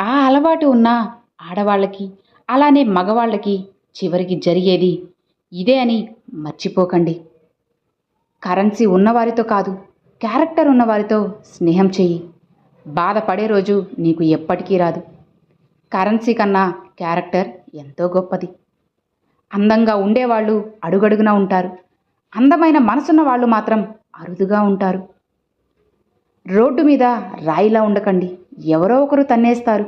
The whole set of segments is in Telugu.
ఆ అలవాటు ఉన్న ఆడవాళ్ళకి అలానే మగవాళ్ళకి చివరికి జరిగేది ఇదే అని మర్చిపోకండి. కరెన్సీ ఉన్నవారితో కాదు క్యారెక్టర్ ఉన్నవారితో స్నేహం చెయ్యి. బాధపడే రోజు నీకు ఎప్పటికీ రాదు. కరెన్సీ కన్నా క్యారెక్టర్ ఎంతో గొప్పది. అందంగా ఉండేవాళ్ళు అడుగడుగునా ఉంటారు. అందమైన మనసున్న వాళ్ళు మాత్రం అరుదుగా ఉంటారు. రోడ్డు మీద రాయిలా ఉండకండి. ఎవరో ఒకరు తన్నేస్తారు.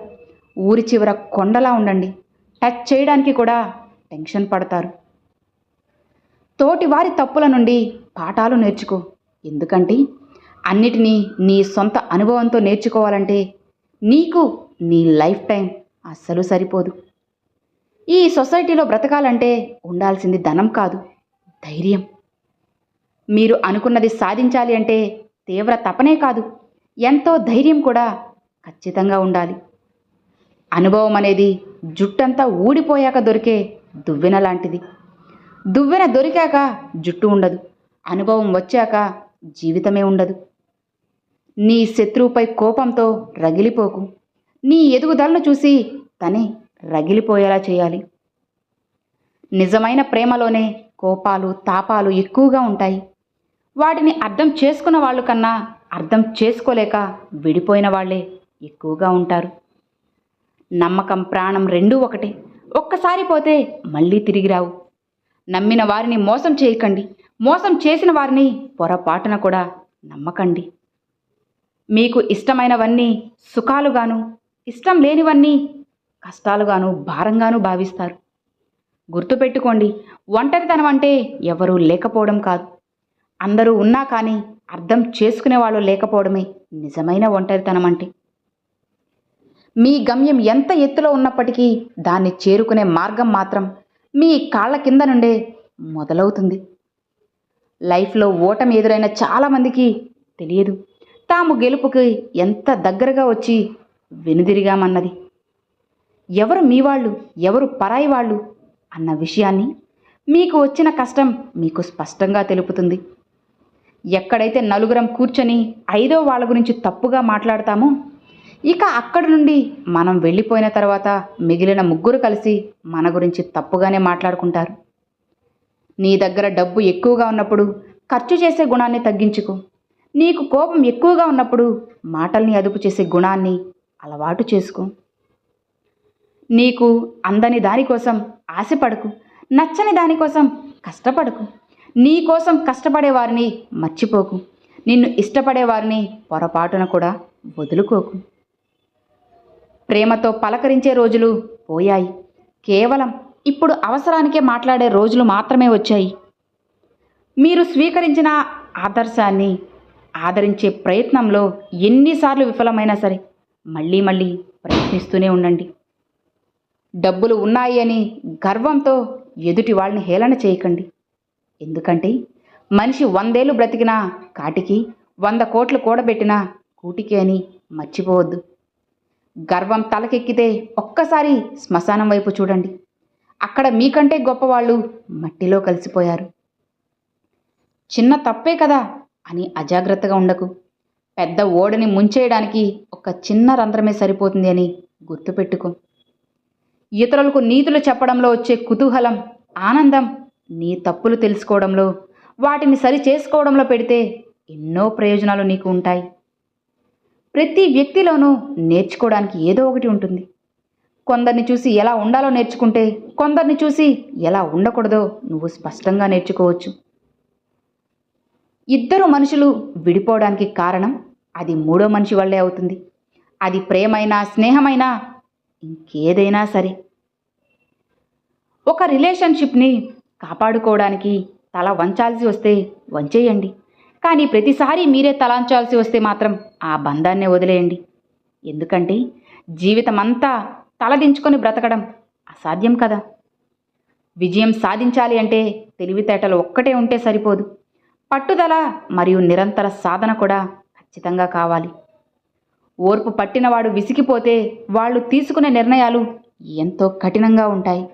ఊరి చివర కొండలా ఉండండి. టచ్ చేయడానికి కూడా టెన్షన్ పడతారు. తోటి వారి తప్పుల నుండి పాఠాలు నేర్చుకో. ఎందుకంటే అన్నిటినీ నీ సొంత అనుభవంతో నేర్చుకోవాలంటే నీకు నీ లైఫ్ టైం అస్సలు సరిపోదు. ఈ సొసైటీలో బ్రతకాలంటే ఉండాల్సింది ధనం కాదు ధైర్యం. మీరు అనుకున్నది సాధించాలి అంటే తీవ్ర తపనే కాదు. ఎంతో ధైర్యం కూడా ఖచ్చితంగా ఉండాలి. అనుభవం అనేది జుట్టంతా ఊడిపోయాక దొరికే దువ్వెన లాంటిది. దువ్వెన దొరికాక జుట్టు ఉండదు. అనుభవం వచ్చాక జీవితమే ఉండదు. నీ శత్రువుపై కోపంతో రగిలిపోకు. నీ ఎదుగుదలను చూసి తనే రగిలిపోయేలా చేయాలి. నిజమైన ప్రేమలోనే కోపాలు తాపాలు ఎక్కువగా ఉంటాయి. వాటిని అర్థం చేసుకున్న వాళ్ళు కన్నా అర్థం చేసుకోలేక విడిపోయిన వాళ్ళే ఎక్కువగా ఉంటారు. నమ్మకం ప్రాణం రెండూ ఒకటే. ఒక్కసారి పోతే మళ్ళీ తిరిగి రావు. నమ్మిన వారిని మోసం చేయకండి. మోసం చేసిన వారిని పొరపాటున కూడా నమ్మకండి. మీకు ఇష్టమైనవన్నీ సుఖాలుగాను ఇష్టం లేనివన్నీ కష్టాలుగాను భారంగాను భావిస్తారు. గుర్తుపెట్టుకోండి ఒంటరితనం అంటే ఎవరూ లేకపోవడం కాదు. అందరూ ఉన్నా కానీ అర్థం చేసుకునే వాళ్ళు లేకపోవడమే నిజమైన ఒంటరితనం అంటే. మీ గమ్యం ఎంత ఎత్తులో ఉన్నప్పటికీ దాన్ని చేరుకునే మార్గం మాత్రం మీ కాళ్ళ కింద నుండే మొదలవుతుంది. లైఫ్లో ఓటమి ఎదురైన చాలామందికి తెలియదు. తాము గెలుపుకి ఎంత దగ్గరగా వచ్చి వెనుదిరిగామన్నది. ఎవరు మీ వాళ్ళు ఎవరు పరాయి వాళ్ళు అన్న విషయాన్ని మీకు వచ్చిన కష్టం మీకు స్పష్టంగా తెలుపుతుంది. ఎక్కడైతే నలుగురం కూర్చొని ఐదో వాళ్ళ గురించి తప్పుగా మాట్లాడతామో ఇక అక్కడి నుండి మనం వెళ్ళిపోయిన తర్వాత మిగిలిన ముగ్గురు కలిసి మన గురించి తప్పుగానే మాట్లాడుకుంటారు. నీ దగ్గర డబ్బు ఎక్కువగా ఉన్నప్పుడు ఖర్చు చేసే గుణాన్ని తగ్గించుకో. నీకు కోపం ఎక్కువగా ఉన్నప్పుడు మాటల్ని అదుపు చేసే గుణాన్ని అలవాటు చేసుకో. నీకు అందని దానికోసం ఆశపడకు. నచ్చని దానికోసం కష్టపడకు. నీ కోసం కష్టపడే వారిని మర్చిపోకు. నిన్ను ఇష్టపడే వారిని పొరపాటున కూడా వదులుకోకు. ప్రేమతో పలకరించే రోజులు పోయాయి. కేవలం ఇప్పుడు అవసరానికే మాట్లాడే రోజులు మాత్రమే వచ్చాయి. మీరు స్వీకరించిన ఆదర్శాన్ని ఆదరించే ప్రయత్నంలో ఎన్నిసార్లు విఫలమైనా సరే మళ్ళీ మళ్ళీ ప్రయత్నిస్తూనే ఉండండి. డబ్బులు ఉన్నాయి అని గర్వంతో ఎదుటి వాళ్ళని హేళన చేయకండి. ఎందుకంటే మనిషి వందేళ్ళు బ్రతికినా కాటికి వంద కోట్లు కూడబెట్టినా కూటికి అని మర్చిపోవద్దు. గర్వం తలకెక్కితే ఒక్కసారి శ్మశానం వైపు చూడండి. అక్కడ మీకంటే గొప్పవాళ్ళు మట్టిలో కలిసిపోయారు. చిన్న తప్పే కదా అని అజాగ్రత్తగా ఉండకు. పెద్ద ఓడని ముంచేయడానికి ఒక చిన్న రంధ్రమే సరిపోతుంది అని గుర్తుపెట్టుకో. ఇతరులకు నీతులు చెప్పడంలో వచ్చే కుతూహలం ఆనందం నీ తప్పులు తెలుసుకోవడంలో వాటిని సరి చేసుకోవడంలో పెడితే ఎన్నో ప్రయోజనాలు నీకు ఉంటాయి. ప్రతి వ్యక్తిలోనూ నేర్చుకోవడానికి ఏదో ఒకటి ఉంటుంది. కొందరిని చూసి ఎలా ఉండాలో నేర్చుకుంటే కొందరిని చూసి ఎలా ఉండకూడదో నువ్వు స్పష్టంగా నేర్చుకోవచ్చు. ఇద్దరు మనుషులు విడిపోవడానికి కారణం అది మూడో మనిషి వల్లే అవుతుంది. అది ప్రేమైనా స్నేహమైనా ఇంకేదైనా సరే. ఒక రిలేషన్షిప్ని కాపాడుకోవడానికి తల వంచాల్సి వస్తే వంచేయండి. కానీ ప్రతిసారి మీరే తలాంచాల్సి వస్తే మాత్రం ఆ బంధాన్నే వదిలేయండి. ఎందుకంటే జీవితం అంతా తలదించుకొని బ్రతకడం అసాధ్యం కదా. విజయం సాధించాలి అంటే తెలివితేటలు ఒక్కటే ఉంటే సరిపోదు. పట్టుదల మరియు నిరంతర సాధన కూడా ఖచ్చితంగా కావాలి. ఓర్పు పట్టినవాడు విసిగిపోతే వాళ్ళు తీసుకునే నిర్ణయాలు ఎంతో కఠినంగా ఉంటాయి.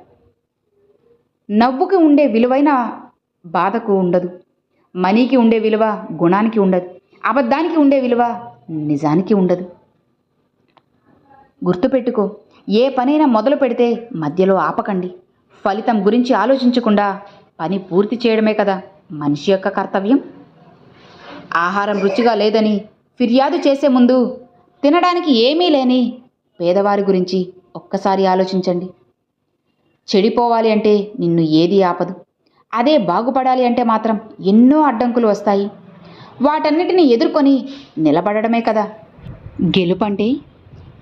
నవ్వుకి ఉండే విలువైన బాధకు ఉండదు. మనీకి ఉండే విలువ గుణానికి ఉండదు. అబద్ధానికి ఉండే విలువ నిజానికి ఉండదు. గుర్తుపెట్టుకో ఏ పనైనా మొదలు పెడితే మధ్యలో ఆపకండి. ఫలితం గురించి ఆలోచించకుండా పని పూర్తి చేయడమే కదా మనిషి యొక్క కర్తవ్యం. ఆహారం రుచిగా లేదని ఫిర్యాదు చేసే ముందు తినడానికి ఏమీ లేని పేదవారి గురించి ఒక్కసారి ఆలోచించండి. చెడిపోవాలి అంటే నిన్ను ఏది ఆపదు. అదే బాగుపడాలి అంటే మాత్రం ఎన్నో అడ్డంకులు వస్తాయి. వాటన్నిటిని ఎదుర్కొని నిలబడడమే కదా. గెలుపంటే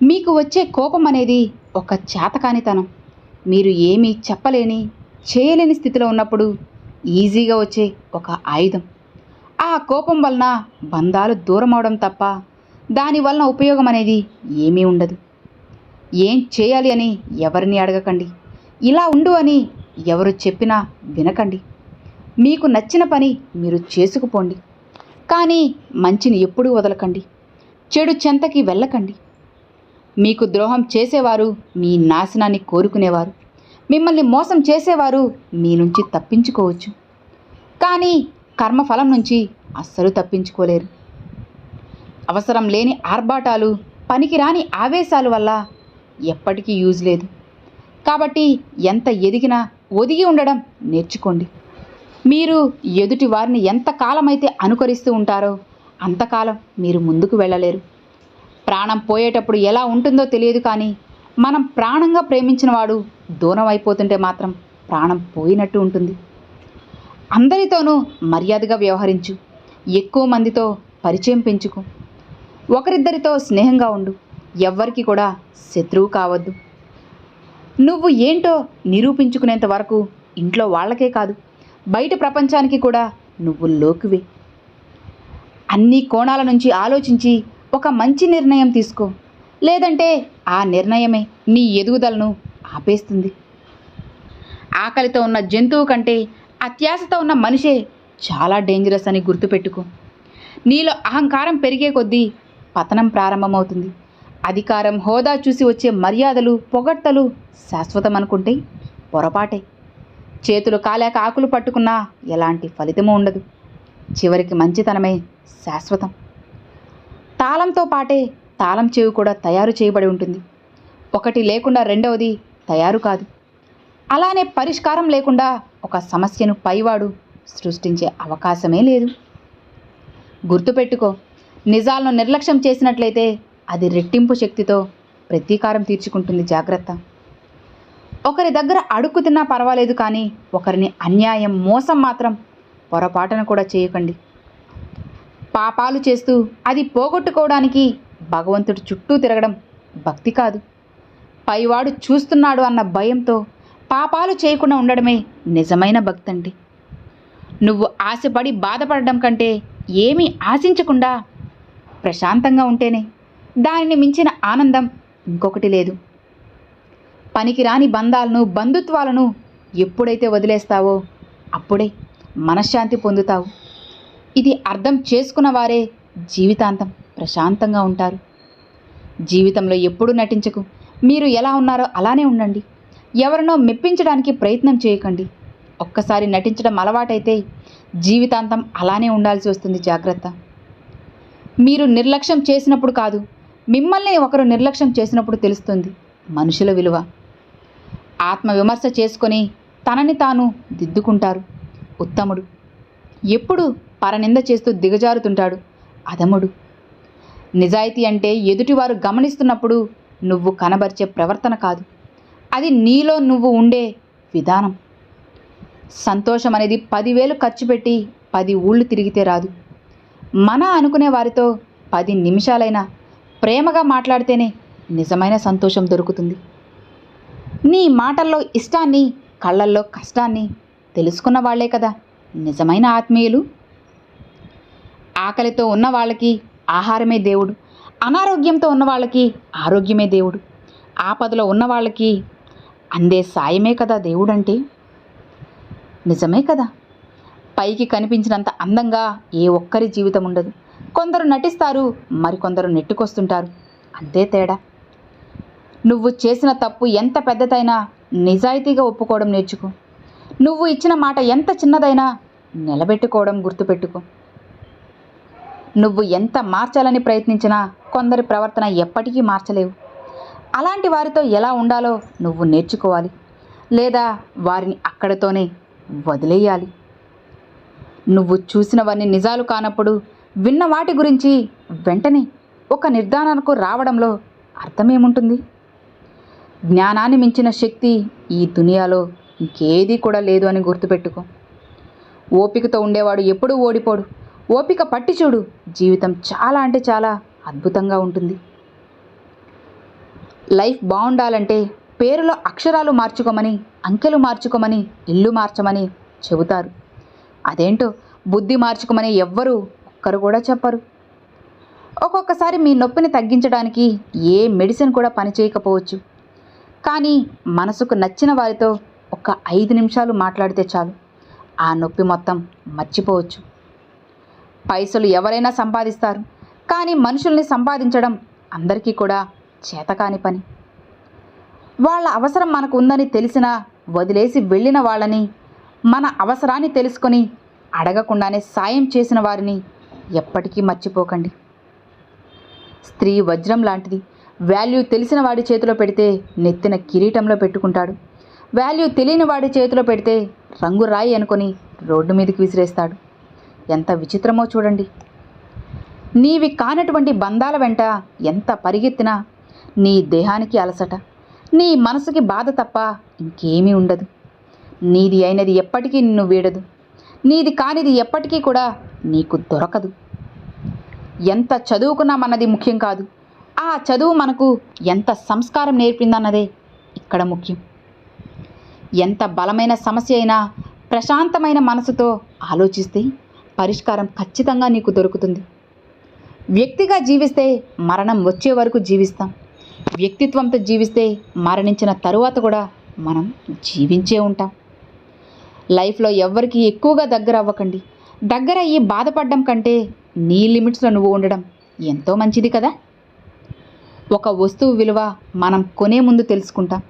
మీకు వచ్చే కోపం అనేది ఒక చేతకానితనం. మీరు ఏమీ చెప్పలేని చేయలేని స్థితిలో ఉన్నప్పుడు ఈజీగా వచ్చే ఒక ఆయుధం. ఆ కోపం వలన బంధాలు దూరం అవడం తప్ప దాని వలన ఉపయోగం అనేది ఏమీ ఉండదు. ఏం చేయాలి అని ఎవరిని అడగకండి. ఇలా ఉండు అని ఎవరు చెప్పినా వినకండి. మీకు నచ్చిన పని మీరు చేసుకుపోండి. కానీ మంచిని ఎప్పుడూ వదలకండి. చెడు చెంతకి వెళ్ళకండి. మీకు ద్రోహం చేసేవారు మీ నాశనాన్ని కోరుకునేవారు. మిమ్మల్ని మోసం చేసేవారు మీ నుంచి తప్పించుకోవచ్చు. కానీ కర్మఫలం నుంచి అస్సలు తప్పించుకోలేరు. అవసరం లేని ఆర్భాటాలు పనికిరాని ఆవేశాల వల్ల ఎప్పటికీ యూజ్ లేదు. కాబట్టి ఎంత ఎదిగినా ఒదిగి ఉండడం నేర్చుకోండి. మీరు ఎదుటి వారిని ఎంతకాలమైతే అనుకరిస్తూ ఉంటారో అంతకాలం మీరు ముందుకు వెళ్ళలేరు. ప్రాణం పోయేటప్పుడు ఎలా ఉంటుందో తెలియదు కానీ మనం ప్రాణంగా ప్రేమించిన వాడు దూరం అయిపోతుంటే మాత్రం ప్రాణం పోయినట్టు ఉంటుంది. అందరితోనూ మర్యాదగా వ్యవహరించు. ఎక్కువ మందితో పరిచయం పెంచుకో. ఒకరిద్దరితో స్నేహంగా ఉండు. ఎవ్వరికి కూడా శత్రువు కావద్దు. నువ్వు ఏంటో నిరూపించుకునేంత వరకు ఇంట్లో వాళ్ళకే కాదు. బయట ప్రపంచానికి కూడా నువ్వు లోకువే. అన్ని కోణాల నుంచి ఆలోచించి ఒక మంచి నిర్ణయం తీసుకో. లేదంటే ఆ నిర్ణయమే నీ ఎదుగుదలను ఆపేస్తుంది. ఆకలితో ఉన్న జంతువు కంటే అత్యాశతో ఉన్న మనిషే చాలా డేంజరస్ అని గుర్తుపెట్టుకో. నీలో అహంకారం పెరిగే కొద్దీ పతనం ప్రారంభమవుతుంది. అధికారం హోదా చూసి వచ్చే మర్యాదలు పొగడ్తలు శాశ్వతం అనుకుంటే పొరపాటే. చేతులు కాలేక ఆకులు పట్టుకున్నా ఎలాంటి ఫలితము ఉండదు. చివరికి మంచితనమే శాశ్వతం. తాళంతో పాటే తాళం చెవి కూడా తయారు చేయబడి ఉంటుంది. ఒకటి లేకుండా రెండవది తయారు కాదు. అలానే పరిష్కారం లేకుండా ఒక సమస్యను పైవాడు సృష్టించే అవకాశమే లేదు. గుర్తుపెట్టుకో నిజాలను నిర్లక్ష్యం చేసినట్లయితే అది రెట్టింపు శక్తితో ప్రతీకారం తీర్చుకుంటుంది జాగ్రత్త. ఒకరి దగ్గర అడుక్కు తిన్నా పర్వాలేదు కానీ ఒకరిని అన్యాయం మోసం మాత్రం పొరపాటున కూడా చేయకండి. పాపాలు చేస్తూ అది పోగొట్టుకోవడానికి భగవంతుడి చుట్టూ తిరగడం భక్తి కాదు. పైవాడు చూస్తున్నాడు అన్న భయంతో పాపాలు చేయకుండా ఉండడమే నిజమైన భక్తి అండి నువ్వు ఆశపడి బాధపడడం కంటే ఏమీ ఆశించకుండా ప్రశాంతంగా ఉంటేనే దానిని మించిన ఆనందం ఇంకొకటి లేదు. పనికిరాని బంధాలను బంధుత్వాలను ఎప్పుడైతే వదిలేస్తావో అప్పుడే మనశ్శాంతి పొందుతావు. ఇది అర్థం చేసుకున్న వారే జీవితాంతం ప్రశాంతంగా ఉంటారు. జీవితంలో ఎప్పుడూ నటించకు. మీరు ఎలా ఉన్నారో అలానే ఉండండి. ఎవరినో మెప్పించడానికి ప్రయత్నం చేయకండి. ఒక్కసారి నటించడం అలవాటైతే జీవితాంతం అలానే ఉండాల్సి వస్తుంది జాగ్రత్త. మీరు నిర్లక్ష్యం చేసినప్పుడు కాదు మిమ్మల్ని ఒకరు నిర్లక్ష్యం చేసినప్పుడు తెలుస్తుంది మనుషుల విలువ. ఆత్మవిమర్శ చేసుకొని తనని తాను దిద్దుకుంటారు. ఉత్తముడు. ఎప్పుడు పరనింద చేస్తూ దిగజారుతుంటాడు? అధముడు. నిజాయితీ అంటే ఎదుటివారు గమనిస్తున్నప్పుడు నువ్వు కనబరిచే ప్రవర్తన కాదు. అది నీలో నువ్వు ఉండే విధానం. సంతోషం అనేది పదివేలు ఖర్చు పెట్టి పది ఊళ్ళు తిరిగితే రాదు. మన అనుకునే వారితో పది నిమిషాలైనా ప్రేమగా మాట్లాడితేనే నిజమైన సంతోషం దొరుకుతుంది. నీ మాటల్లో ఇష్టాన్ని కళ్ళల్లో కష్టాన్ని తెలుసుకున్న వాళ్ళే కదా నిజమైన ఆత్మీయులు. ఆకలితో ఉన్న వాళ్ళకి ఆహారమే దేవుడు. అనారోగ్యంతో ఉన్న వాళ్ళకి ఆరోగ్యమే దేవుడు. ఆపదలో ఉన్న వాళ్ళకి అందే సాయమే కదా దేవుడంటే. నిజమే కదా. పైకి కనిపించినంత అందంగా ఏ ఒక్కరి జీవితం ఉండదు. కొందరు నటిస్తారు మరికొందరు నెట్టుకొస్తుంటారు. అంతే తేడా. నువ్వు చేసిన తప్పు ఎంత పెద్దదైనా నిజాయితీగా ఒప్పుకోవడం నేర్చుకో. నువ్వు ఇచ్చిన మాట ఎంత చిన్నదైనా నిలబెట్టుకోవడం గుర్తుపెట్టుకో. నువ్వు ఎంత మార్చాలని ప్రయత్నించినా కొందరి ప్రవర్తన ఎప్పటికీ మార్చలేవు. అలాంటి వారితో ఎలా ఉండాలో నువ్వు నేర్చుకోవాలి. లేదా వారిని అక్కడితోనే వదిలేయాలి. నువ్వు చూసినవన్నీ నిజాలు కానప్పుడు విన్న వాటి గురించి వెంటనే ఒక నిర్ధారణకు రావడంలో అర్థమేముంటుంది? జ్ఞానాన్ని మించిన శక్తి ఈ దునియాలో ఇంకేదీ కూడా లేదు అని గుర్తుపెట్టుకో. ఓపికతో ఉండేవాడు ఎప్పుడూ ఓడిపోడు. ఓపిక పట్టి చూడు జీవితం చాలా అంటే చాలా అద్భుతంగా ఉంటుంది. లైఫ్ బాగుండాలంటే పేరులో అక్షరాలు మార్చుకోమని అంకెలు మార్చుకోమని ఇల్లు మార్చమని చెబుతారు. అదేంటో బుద్ధి మార్చుకోమని ఎవ్వరూ ఒక్కరు కూడా చెప్పరు. ఒక్కొక్కసారి మీ నొప్పిని తగ్గించడానికి ఏ మెడిసిన్ కూడా పనిచేయకపోవచ్చు కానీ మనసుకు నచ్చిన వారితో ఒక ఐదు నిమిషాలు మాట్లాడితే చాలు. ఆ నొప్పి మొత్తం మర్చిపోవచ్చు. పైసలు ఎవరైనా సంపాదిస్తారు. కానీ మనుషుల్ని సంపాదించడం అందరికీ కూడా చేతకాని పని. వాళ్ళ అవసరం మనకు ఉందని తెలిసినా వదిలేసి వెళ్ళిన వాళ్ళని మన అవసరాన్ని తెలుసుకొని అడగకుండానే సాయం చేసిన వారిని ఎప్పటికీ మర్చిపోకండి. స్త్రీ వజ్రం లాంటిది. వాల్యూ తెలిసిన వాడి చేతిలో పెడితే నెత్తిన కిరీటంలో పెట్టుకుంటాడు. వాల్యూ తెలియని వాడి చేతిలో పెడితే రంగు రాయి అనుకొని రోడ్డు మీదకి విసిరేస్తాడు. ఎంత విచిత్రమో చూడండి. నీవి కానటువంటి బంధాల వెంట ఎంత పరిగెత్తినా నీ దేహానికి అలసట. నీ మనసుకి బాధ తప్ప ఇంకేమీ ఉండదు. నీది అయినది ఎప్పటికీ నిన్ను వీడదు. నీది కానిది ఎప్పటికీ కూడా నీకు దొరకదు. ఎంత చదువుకున్నామన్నది ముఖ్యం కాదు. ఆ చదువు మనకు ఎంత సంస్కారం నేర్పిందన్నదే ఇక్కడ ముఖ్యం. ఎంత బలమైన సమస్య అయినా ప్రశాంతమైన మనసుతో ఆలోచిస్తే పరిష్కారం ఖచ్చితంగా నీకు దొరుకుతుంది. వ్యక్తిగా జీవిస్తే మరణం వచ్చే వరకు జీవిస్తాం. వ్యక్తిత్వంతో జీవిస్తే మరణించిన తరువాత కూడా మనం జీవించే ఉంటాం. లైఫ్లో ఎవ్వరికి ఎక్కువగా దగ్గర అవ్వకండి దగ్గర అయ్యి బాధపడడం కంటే నీ లిమిట్స్లో నువ్వు ఉండడం ఎంతో మంచిది కదా. ఒక వస్తువు విలువ మనం కొనే ముందు తెలుసుకుంటాం.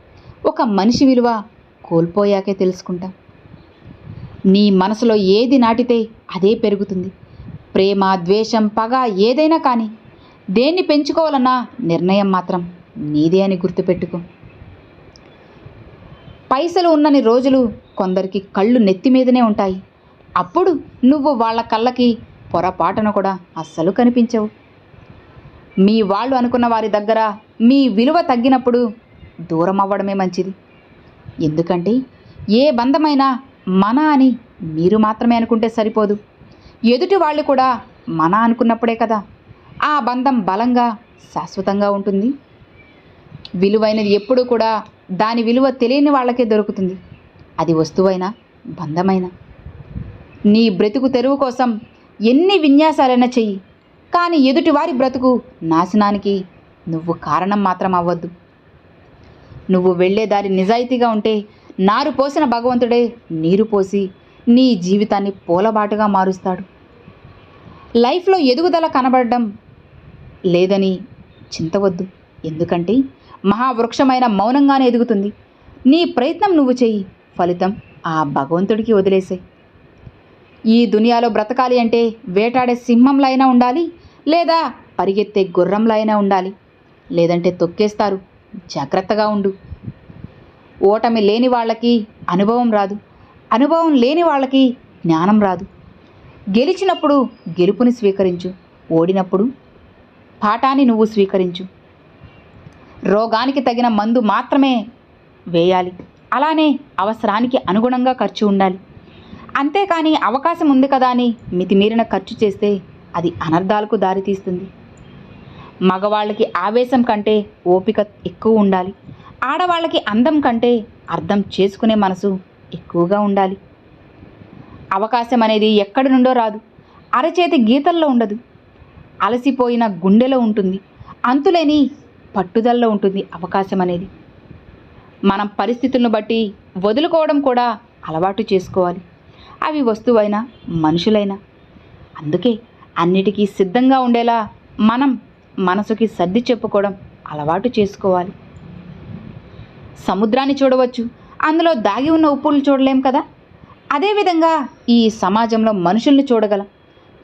ఒక మనిషి విలువ కోల్పోయాకే తెలుసుకుంటాం. నీ మనసులో ఏది నాటితే అదే పెరుగుతుంది. ప్రేమ ద్వేషం పగ ఏదైనా కానీ దేన్ని పెంచుకోవాలన్నా నిర్ణయం మాత్రం నీదే అని గుర్తుపెట్టుకో. పైసలు ఉన్నని రోజులు కొందరికి కళ్ళు నెత్తి మీదనే ఉంటాయి. అప్పుడు నువ్వు వాళ్ళ కళ్ళకి పొరపాటున కూడా అస్సలు కనిపించవు. మీ వాళ్ళు అనుకున్న వారి దగ్గర మీ విలువ తగ్గినప్పుడు దూరం అవ్వడమే మంచిది. ఎందుకంటే ఏ బంధమైనా మన అని మీరు మాత్రమే అనుకుంటే సరిపోదు. ఎదుటి వాళ్ళు కూడా మన అనుకున్నప్పుడే కదా. ఆ బంధం బలంగా శాశ్వతంగా ఉంటుంది. విలువైనది ఎప్పుడూ కూడా దాని విలువ తెలియని వాళ్ళకే దొరుకుతుంది. అది వస్తువైనా బంధమైనా. నీ బ్రతుకు తెరువు కోసం ఎన్ని విన్యాసాలైనా చెయ్యి. కానీ ఎదుటివారి బ్రతుకు నాశనానికి నువ్వు కారణం మాత్రం అవ్వద్దు. నువ్వు వెళ్ళేదారి నిజాయితీగా ఉంటే నారు పోసిన భగవంతుడే నీరు పోసి నీ జీవితాన్ని పూలబాటుగా మారుస్తాడు. లైఫ్లో ఎదుగుదల కనబడడం లేదని చింతవద్దు. ఎందుకంటే మహావృక్షమైన మౌనంగానే ఎదుగుతుంది. నీ ప్రయత్నం నువ్వు చెయ్యి. ఫలితం ఆ భగవంతుడికి వదిలేసే ఈ దునియాలో బ్రతకాలి అంటే వేటాడే సింహంలో అయినా ఉండాలి లేదా పరిగెత్తే గుర్రంలో అయినా ఉండాలి. లేదంటే తొక్కేస్తారు. జాగ్రత్తగా ఉండు. ఓటమి లేని వాళ్ళకి అనుభవం రాదు. అనుభవం లేని వాళ్ళకి జ్ఞానం రాదు. గెలిచినప్పుడు గెలుపుని స్వీకరించు. ఓడినప్పుడు పాఠాన్ని నువ్వు స్వీకరించు. రోగానికి తగిన మందు మాత్రమే వేయాలి. అలానే అవసరానికి అనుగుణంగా ఖర్చు ఉండాలి. అంతేకాని అవకాశం ఉంది కదా అని మితిమీరిన ఖర్చు చేస్తే అది అనర్థాలకు దారితీస్తుంది మగవాళ్ళకి ఆవేశం కంటే ఓపిక ఎక్కువ ఉండాలి. ఆడవాళ్ళకి అందం కంటే అర్థం చేసుకునే మనసు ఎక్కువగా ఉండాలి. అవకాశం అనేది ఎక్కడి నుండో రాదు. అరచేతి గీతల్లో ఉండదు. అలసిపోయిన గుండెలో ఉంటుంది. అంతులేని పట్టుదలలో ఉంటుంది అవకాశం అనేది. మనం పరిస్థితులను బట్టి వదులుకోవడం కూడా అలవాటు చేసుకోవాలి. అవి వస్తువైనా మనుషులైనా. అందుకే అన్నిటికీ సిద్ధంగా ఉండేలా మనం మనసుకి సర్ది చెప్పుకోవడం అలవాటు చేసుకోవాలి. సముద్రాన్ని చూడవచ్చు అందులో దాగి ఉన్న ఉప్పుల్ని చూడలేం కదా? అదేవిధంగా ఈ సమాజంలో మనుషుల్ని చూడగలం.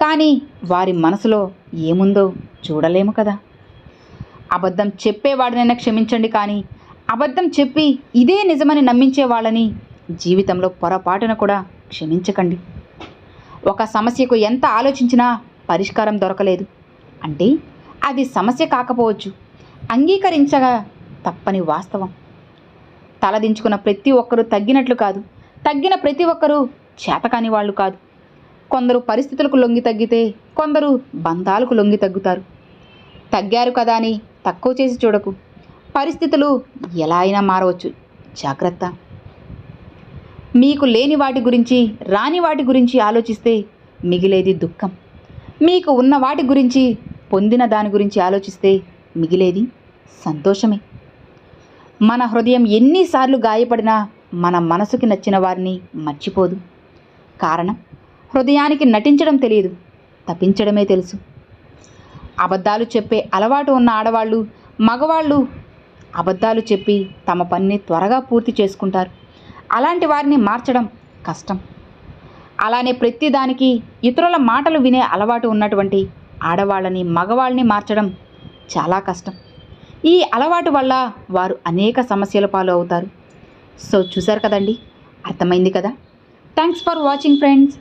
కానీ వారి మనసులో ఏముందో చూడలేము కదా? అబద్ధం చెప్పేవాడినైనా క్షమించండి కానీ అబద్ధం చెప్పి ఇదే నిజమని నమ్మించే వాళ్ళని జీవితంలో పొరపాటున కూడా క్షమించకండి. ఒక సమస్యకు ఎంత ఆలోచించినా పరిష్కారం దొరకలేదు. అంటే అది సమస్య కాకపోవచ్చు. అంగీకరించగా తప్పని వాస్తవం. తలదించుకున్న ప్రతి ఒక్కరూ తగ్గినట్లు కాదు. తగ్గిన ప్రతి ఒక్కరూ చేతకాని వాళ్ళు కాదు. కొందరు పరిస్థితులకు లొంగి తగ్గితే కొందరు బంధాలకు లొంగి తగ్గుతారు. తగ్గారు కదా అని తక్కువ చేసి చూడకు. పరిస్థితులు ఎలా అయినా మారవచ్చు. జాగ్రత్త. మీకు లేని వాటి గురించి రాని వాటి గురించి ఆలోచిస్తే మిగిలేది దుఃఖం. మీకు ఉన్న వాటి గురించి పొందిన దాని గురించి ఆలోచిస్తే మిగిలేది సంతోషమే. మన హృదయం ఎన్నిసార్లు గాయపడినా మన మనసుకి నచ్చిన వారిని మర్చిపోదు. కారణం హృదయానికి నటించడం తెలియదు తప్పించడమే తెలుసు. అబద్ధాలు చెప్పే అలవాటు ఉన్న ఆడవాళ్ళు మగవాళ్ళు అబద్ధాలు చెప్పి తమ పనిని త్వరగా పూర్తి చేసుకుంటారు. అలాంటి వారిని మార్చడం కష్టం. అలానే ప్రతిదానికి ఇతరుల మాటలు వినే అలవాటు ఉన్నటువంటి ఆడవాళ్ళని మగవాళ్ళని మార్చడం చాలా కష్టం. ఈ అలవాటు వల్ల వారు అనేక సమస్యల పాలు అవుతారు. సో చూసారు కదండి? అర్థమైంది కదా? Thanks for watching friends